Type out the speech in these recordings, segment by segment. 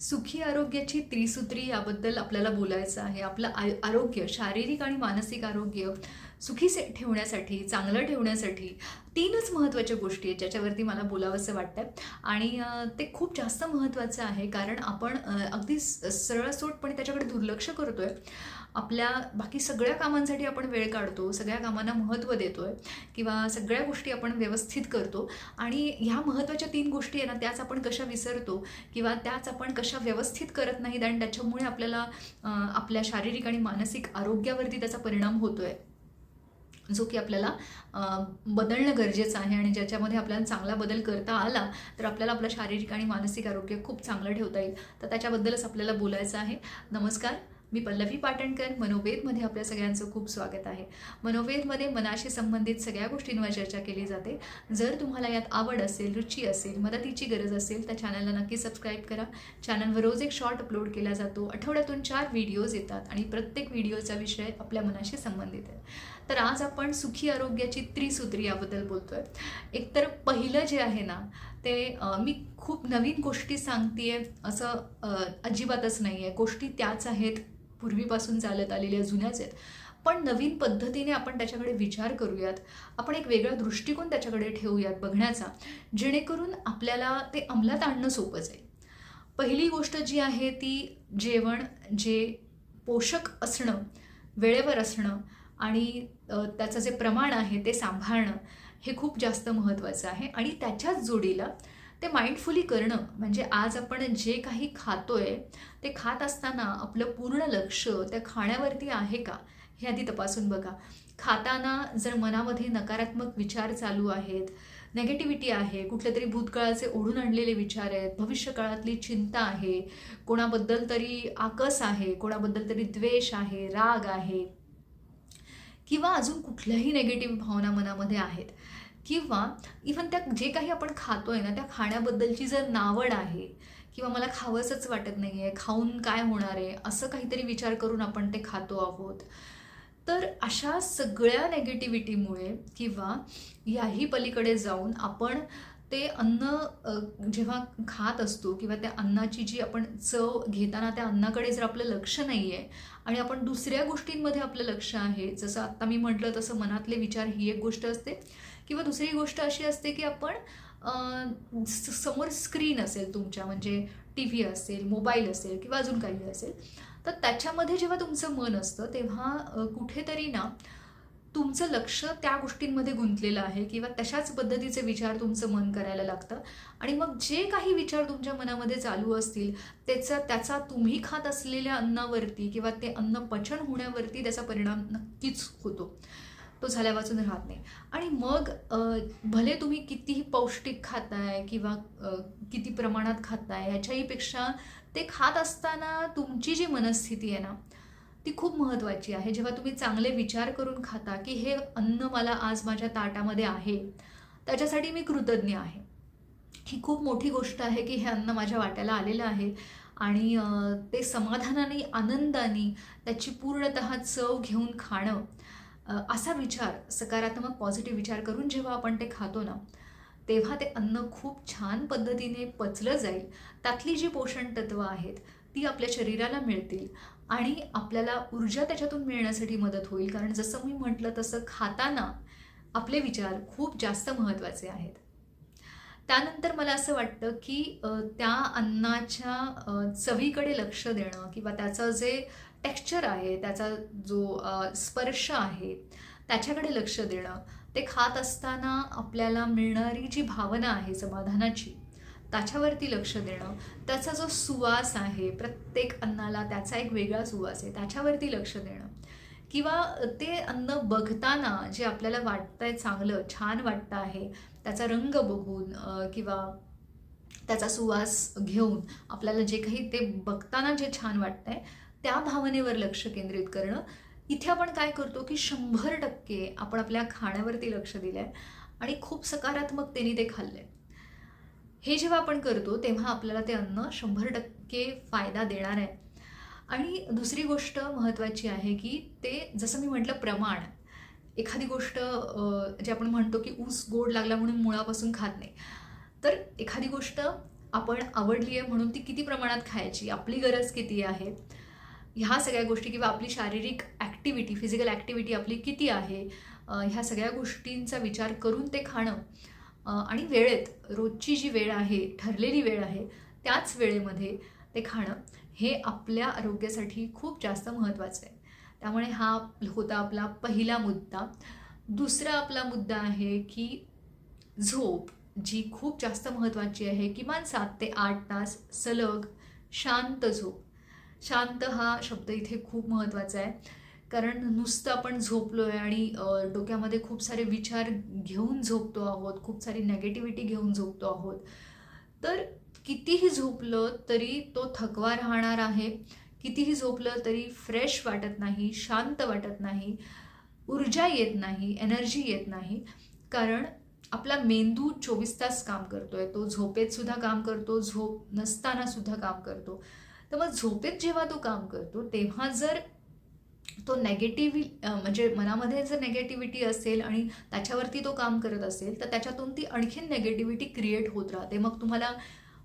सुखी आरोग्याची त्रिसूत्री याबद्दल आपल्याला बोलायचं आहे. आपलं आय आरोग्य शारीरिक आणि मानसिक आरोग्य सुखी से ठेवण्यासाठी चांगलं ठेवण्यासाठी तीनच महत्त्वाच्या गोष्टी आहेत ज्याच्यावरती मला बोलावंसं वाटतं आणि ते खूप जास्त महत्त्वाचं आहे कारण आपण अगदी स- सरळसोटपणे त्याच्याकडे दुर्लक्ष करतो आहे आपल्या बाकी सगळ्या कामांसाठी आपण वेळ काढतो सगळ्या कामांना महत्त्व देतो आहे किंवा सगळ्या गोष्टी आपण व्यवस्थित करतो. आणि ह्या महत्त्वाच्या तीन गोष्टी आहे ना त्याच आपण कशा विसरतो किंवा त्याच आपण कशा व्यवस्थित करत नाहीत आणि त्याच्यामुळे आपल्याला आपल्या शारीरिक आणि मानसिक आरोग्यावरती त्याचा परिणाम होतो आहे जो की आपल्याला बदलणं गरजेचं आहे आणि ज्याच्यामध्ये आपल्याला चांगला बदल करता आला तर आपल्याला आपलं शारीरिक आणि मानसिक आरोग्य खूप चांगलं ठेवता येईल. तर त्याच्याबद्दलच आपल्याला बोलायचं आहे. नमस्कार. मी पल्लवी पाटणकर मनोवेदमध्ये आपल्या सगळ्यांचं खूप स्वागत आहे. मनोवेदमध्ये मनाशी संबंधित सगळ्या गोष्टींवर चर्चा केली जाते. जर तुम्हाला यात आवड असेल रुची असेल मदतीची गरज असेल तर चॅनलला नक्की सबस्क्राईब करा. चॅनलवर रोज एक शॉर्ट अपलोड केला जातो. आठवड्यातून चार व्हिडिओज येतात आणि प्रत्येक व्हिडिओचा विषय आपल्या मनाशी संबंधित आहे. तर आज आपण सुखी आरोग्याची त्रिसूत्री याबद्दल बोलतोय. एकतर पहिलं जे आहे ना ते मी खूप नवीन गोष्टी सांगते आहे असं अजिबातच नाही आहे गोष्टी त्याच आहेत. पूर्वीपासून चालत आलेल्या जुन्याच आहेत. पण नवीन पद्धतीने आपण त्याच्याकडे विचार करूयात. आपण एक वेगळा दृष्टिकोन त्याच्याकडे ठेवूयात बघण्याचा जेणेकरून आपल्याला ते अंमलात आणणं सोपं जाईल. पहिली गोष्ट जी आहे ती जेवण जे पोषक असणं वेळेवर असणं आणि त्याचं जे प्रमाण आहे ते सांभाळणं हे खूप जास्त महत्त्वाचं आहे. आणि त्याच्याच जोडीला ते माइंडफुली करणं म्हणजे आज आपण जे काही खातोय ते खात असताना आपलं पूर्ण लक्ष त्या खाण्यावरती आहे का? हे आधी तपासून बघा. खाताना जर मनामध्ये नकारात्मक विचार चालू आहेत नेगेटिव्हिटी आहे कुठल्या तरी भूतकाळाचे ओढून आणलेले विचार आहेत भविष्यकाळातली चिंता आहे कोणाबद्दल तरी आकस आहे कोणाबद्दल तरी द्वेष आहे राग आहे किंवा अजून कुठल्याही नेगेटिव्ह भावना मनामध्ये आहेत किंवा इव्हन त्या जे काही आपण खातो आहे ना त्या खाण्याबद्दलची जर नावड आहे किंवा मला खावंसंच वाटत नाही आहे खाऊन काय होणार आहे असं काहीतरी विचार करून आपण ते खातो आहोत. तर अशा सगळ्या नेगेटिव्हिटीमुळे किंवा याही पलीकडे जाऊन आपण ते अन्न जेव्हा खात असतो किंवा त्या अन्नाची जी आपण चव घेताना त्या अन्नाकडे जर आपलं लक्ष नाही आहे आणि आपण दुसऱ्या गोष्टींमध्ये आपलं लक्ष आहे जसं आत्ता मी म्हटलं तसं मनातले विचार ही एक गोष्ट असते. किंवा दुसरी गोष्ट अशी असते की आपण समोर स्क्रीन असेल तुमच्या म्हणजे टी व्ही असेल मोबाईल असेल किंवा अजून काही असेल तर त्याच्यामध्ये जेव्हा तुमचं मन असतं तेव्हा कुठेतरी ना तुमचं लक्ष त्या गोष्टींमध्ये गुंतलेलं आहे किंवा तशाच पद्धतीचे विचार तुमचं मन करायला लागतं. आणि मग जे काही विचार तुमच्या मनामध्ये चालू असतील त्याचा त्याचा तुम्ही खात असलेल्या अन्नावरती किंवा ते अन्न पचन होण्यावरती त्याचा परिणाम नक्कीच होतो. तो झाल्यावाचून राहत नाही. आणि मग भले तुम्ही कितीही पौष्टिक खाताय किंवा किती प्रमाणात खाताय ह्याच्याहीपेक्षा ते खात असताना तुमची जी मनस्थिती आहे ना ती खूप महत्त्वाची आहे. जेव्हा तुम्ही चांगले विचार करून खाता की हे अन्न मला आज माझ्या ताटामध्ये आहे त्याच्यासाठी मी कृतज्ञ आहे. ही खूप मोठी गोष्ट आहे की हे अन्न माझ्या वाट्याला आलेलं आहे आणि ते समाधानाने आनंदाने त्याची पूर्णतः चव घेऊन खाणं असा विचार सकारात्मक पॉझिटिव्ह विचार करून जेव्हा आपण ते खातो ना तेव्हा ते अन्न खूप छान पद्धतीने पचलं जाईल. त्यातली जी पोषण तत्वं आहेत ती आपल्या शरीराला मिळतील आणि आपल्याला ऊर्जा त्याच्यातून मिळण्यासाठी मदत होईल. कारण जसं मी म्हटलं तसं खाताना आपले विचार खूप जास्त महत्त्वाचे आहेत. त्यानंतर मला असं वाटतं की त्या अन्नाच्या चवीकडे लक्ष देणं किंवा त्याचं जे टेक्स्चर आहे त्याचा जो स्पर्श आहे त्याच्याकडे लक्ष देणं ते खात असताना आपल्याला मिळणारी जी भावना आहे समाधानाची त्याच्यावरती लक्ष देणं त्याचा जो सुवास आहे प्रत्येक अन्नाला त्याचा एक वेगळा सुवास आहे त्याच्यावरती लक्ष देणं. किंवा ते अन्न बघताना जे आपल्याला वाटतंय चांगलं छान वाटतं आहे त्याचा रंग बघून किंवा त्याचा सुवास घेऊन आपल्याला जे काही ते बघताना जे छान वाटतंय त्या भावनेवर लक्ष केंद्रित करणं. इथे आपण काय करतो की शंभर टक्के आपण आपल्या खाण्यावरती लक्ष दिलं आहे आणि खूप सकारात्मकतेने ते खाल्लं आहे हे जेव्हा आपण करतो तेव्हा आपल्याला ते अन्न शंभर टक्के फायदा देणार आहे. आणि दुसरी गोष्ट महत्त्वाची आहे की ते जसं मी म्हटलं प्रमाण. एखादी गोष्ट जे आपण म्हणतो की ऊस गोड लागला म्हणून मुळापासून खात नाही. तर एखादी गोष्ट आपण आवडली आहे म्हणून ती किती प्रमाणात खायची? आपली गरज किती आहे? ह्या सगळ्या गोष्टी किंवा आपली शारीरिक ॲक्टिव्हिटी फिजिकल ॲक्टिव्हिटी आपली किती आहे ह्या सगळ्या गोष्टींचा विचार करून ते खाणं आणि वेळेत रोजची जी वेळ आहे ठरलेली वेळ आहे त्याच वेळेमध्ये ते खाणं हे आपल्या आरोग्यासाठी खूप जास्त महत्त्वाचं आहे. त्यामुळे हा होता आपला पहिला मुद्दा. दुसरा आपला मुद्दा आहे की झोप जी खूप जास्त महत्त्वाची आहे किमान सात ते आठ तास सलग शांत झोप. शांत हा शब्द इथे खूप महत्त्वाचा आहे. कारण नुसतं आपण झोपलो आहे आणि डोक्यामध्ये खूप सारे विचार घेऊन झोपतो आहोत खूप सारी नेगेटिव्हिटी घेऊन झोपतो आहोत. तर कितीही झोपलं तरी तो थकवा राहणार आहे. कितीही झोपलं तरी फ्रेश वाटत नाही शांत वाटत नाही ऊर्जा येत नाही एनर्जी येत नाही. कारण आपला मेंदू चोवीस तास काम करतो आहे तो झोपेतसुद्धा काम करतो झोप नसतानासुद्धा काम करतो. तर मग झोपेत जेव्हा तो काम करतो तेव्हा जर तो नेगेटिव्ह म्हणजे मनामध्ये जर नेगेटिव्हिटी असेल आणि त्याच्यावरती तो काम करत असेल तर त्याच्यातून ती आणखीन नेगेटिव्हिटी क्रिएट होत राहते. मग तुम्हाला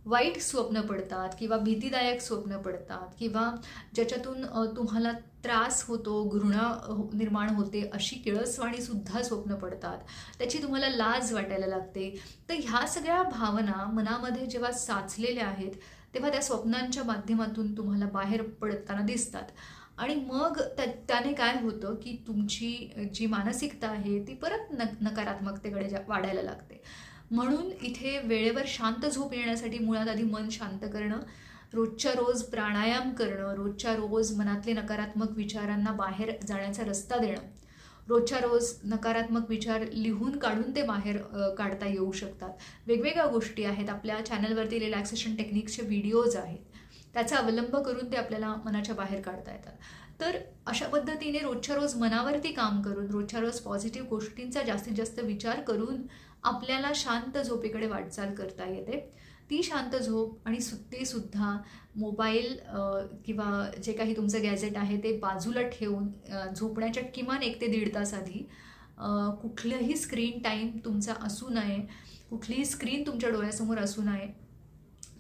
वाईट स्वप्न पडतात किंवा भीतीदायक स्वप्न पडतात किंवा ज्याच्यातून तुम्हाला त्रास होतो घृणा हो- निर्माण होते अशी किळसवाणीसुद्धा स्वप्न पडतात. त्याची तुम्हाला लाज वाटायला लागते. तर ह्या सगळ्या भावना मनामध्ये जेव्हा साचलेल्या आहेत तेव्हा त्या स्वप्नांच्या माध्यमातून तुम्हाला बाहेर पडताना दिसतात. आणि मग त्या त्याने काय होतं की तुमची जी मानसिकता आहे ती परत न नकारात्मकतेकडे जा वाढायला लागते. म्हणून इथे वेळेवर शांत झोप येण्यासाठी मुळात आधी मन शांत करणं रोजच्या रोज प्राणायाम करणं रोजच्या रोज मनातले नकारात्मक विचारांना बाहेर जाण्याचा रस्ता देणं रोजच्या रोज नकारात्मक विचार लिहून काढून ते बाहेर काढता येऊ शकतात. वेगवेगळ्या गोष्टी आहेत. आपल्या चॅनलवरती रिलॅक्सेशन टेक्निक्सचे व्हिडिओज आहेत. त्याचा अवलंब करून ते आपल्याला मनाच्या बाहेर काढता येतात. तर अशा पद्धतीने रोजच्या रोज मनावरती काम करून रोजच्या रोज पॉझिटिव्ह गोष्टींचा जास्तीत जास्त विचार करून आपल्याला शांत झोपेकडे वाटचाल करता येते. ती शांत झोप आणि सु सुद्धा मोबाईल किंवा जे काही तुमचं गॅजेट आहे ते बाजूला ठेवून झोपण्याच्या किमान एक ते दीड तास आधी कुठलंही स्क्रीन टाईम तुमचा असू नये कुठलीही स्क्रीन तुमच्या डोळ्यासमोर असू नये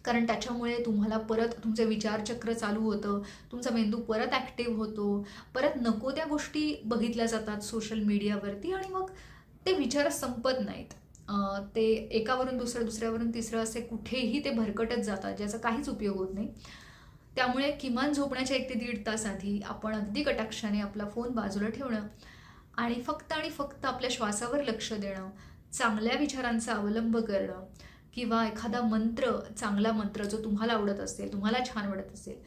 कारण त्याच्यामुळे तुम्हाला परत तुमचं विचारचक्र चालू होतं तुमचा मेंदू परत ॲक्टिव्ह होतो परत नको त्या गोष्टी बघितल्या जातात सोशल मीडियावरती आणि मग ते विचार संपत नाहीत. ते एकावरून दुसरं दुसऱ्यावरून तिसरं असे कुठेही ते भरकटत जातात ज्याचा काहीच उपयोग होत नाही. त्यामुळे किमान झोपण्याच्या एक ते दीड तास आधी आपण अगदी कटाक्षाने आपला फोन बाजूला ठेवणं आणि फक्त आणि फक्त आपल्या श्वासावर लक्ष देणं चांगल्या विचारांचा अवलंब करणं किंवा एखादा मंत्र चांगला मंत्र जो तुम्हाला आवडत असेल तुम्हाला छान वाटत असेल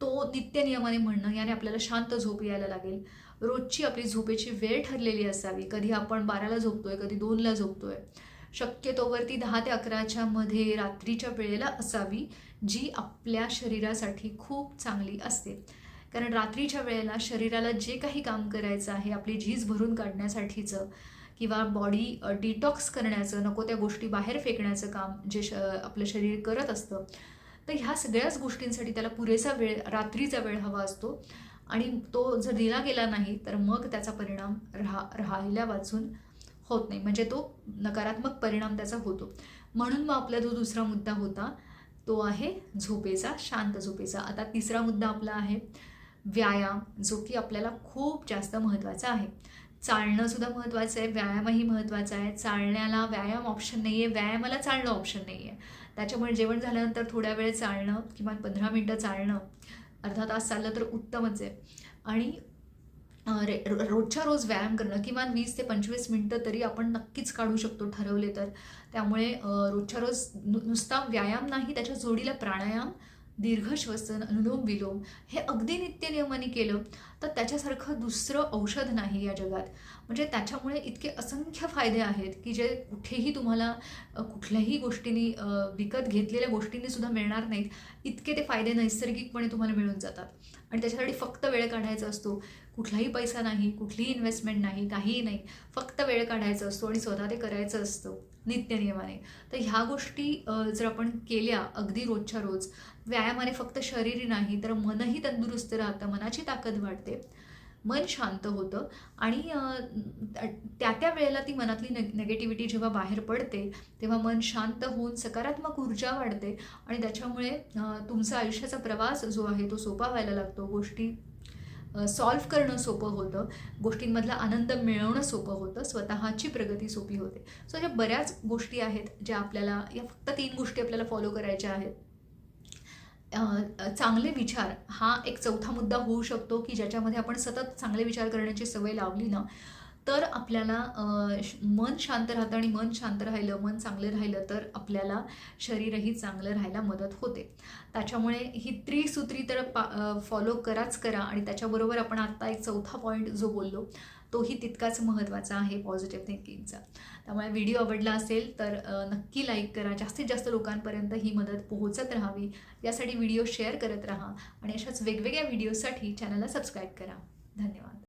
तो नित्यनियमाने म्हणणं याने आपल्याला शांत झोप यायला लागेल. रोजची आपली झोपेची वेळ ठरलेली असावी. कधी आपण बाराला झोपतोय कधी दोनला झोपतोय. शक्यतोवरती दहा ते अकराच्या मध्ये रात्रीच्या वेळेला असावी जी आपल्या शरीरासाठी खूप चांगली असते. कारण रात्रीच्या वेळेला शरीराला जे काही काम करायचं आहे आपली झीज भरून काढण्यासाठीचं किंवा बॉडी डिटॉक्स करण्याचं नको त्या गोष्टी बाहेर फेकण्याचं काम जे श आपलं शरीर करत असतं तर ह्या सगळ्याच गोष्टींसाठी त्याला पुरेसा वेळ रात्रीचा वेळ हवा असतो. आणि तो जर दिला गेला नाही तर मग त्याचा परिणाम राहा राहिल्या वाचून होत नाही. म्हणजे तो नकारात्मक परिणाम त्याचा होतो. म्हणून मग आपला जो दुसरा मुद्दा होता तो आहे झोपेचा शांत झोपेचा. आता तिसरा मुद्दा आपला आहे व्यायाम जो की आपल्याला खूप जास्त महत्त्वाचा आहे. चालणंसुद्धा महत्त्वाचं आहे व्यायामही महत्त्वाचा आहे. चालण्याला व्यायाम ऑप्शन नाही आहे व्यायामाला चालणं ऑप्शन नाही आहे त्याच्यामुळे जेवण झाल्यानंतर थोड्या वेळ चालणं किमान पंधरा मिनटं चालणं अर्धा तास चाललं तर उत्तमच आहे आणि रे रोजच्या रोज व्यायाम करणं किमान वीस ते पंचवीस मिनटं तरी आपण नक्कीच काढू शकतो ठरवले तर. त्यामुळे रोजच्या रोज नु नुसता व्यायाम नाही त्याच्या जोडीला प्राणायाम दीर्घ श्वसन अनुलोम विलोम हे अगदी नित्यनियमाने केलं तर त्याच्यासारखं दुसरं औषध नाही या जगात. म्हणजे त्याच्यामुळे इतके असंख्य फायदे आहेत की जे कुठेही तुम्हाला कुठल्याही गोष्टींनी विकत घेतलेल्या गोष्टींनी सुद्धा मिळणार नाहीत. इतके ते फायदे नैसर्गिकपणे तुम्हाला मिळून जातात. आणि त्याच्यासाठी फक्त वेळ काढायचा असतो. कुठलाही पैसा नाही कुठलीही इन्व्हेस्टमेंट नाही काहीही नाही. फक्त वेळ काढायचा असतो आणि स्वतः ते करायचं असतं. नित्यनियमाने. तर ह्या गोष्टी जर आपण केल्या अगदी रोजच्या रोज व्यायामाने फक्त शरीर नाही तर मनही तंदुरुस्त राहतं मनाची ताकद वाढते. मन शांत होतं आणि त्या त्या वेळेला ती मनातली नग नेगेटिव्हिटी जेव्हा बाहेर पडते तेव्हा मन शांत होऊन सकारात्मक ऊर्जा वाढते आणि त्याच्यामुळे तुमचा आयुष्याचा प्रवास जो आहे तो सोपा व्हायला लागतो. गोष्टी सॉल्व्ह करणं सोपं होतं. गोष्टींमधला आनंद मिळवणं सोपं होतं. स्वतःची प्रगती सोपी होते. सो अशा बऱ्याच गोष्टी आहेत ज्या आपल्याला या फक्त तीन गोष्टी आपल्याला फॉलो करायच्या आहेत. चांगले विचार हा एक चौथा मुद्दा होऊ शकतो की ज्याच्यामध्ये आपण सतत चांगले विचार करण्याची सवय लावली ना तर आपल्याला मन शांत राहतं आणि मन शांत राहिलं मन चांगलं राहिलं तर आपल्याला शरीरही चांगलं राहायला मदत होते. त्याच्यामुळे ही त्रिसूत्री तर पा फॉलो कराच करा आणि त्याच्याबरोबर आपण आत्ता एक चौथा पॉईंट जो बोललो तोही तितकाच महत्त्वाचा आहे पॉझिटिव्ह थिंकिंगचा त्यामुळे व्हिडिओ आवडला असेल तर नक्की लाईक करा. जास्तीत जास्त लोकांपर्यंत ही मदत पोहोचत राहावी यासाठी व्हिडिओ शेअर करत राहा आणि अशाच वेगवेगळ्या व्हिडिओसाठी चॅनलला सबस्क्राईब करा. धन्यवाद.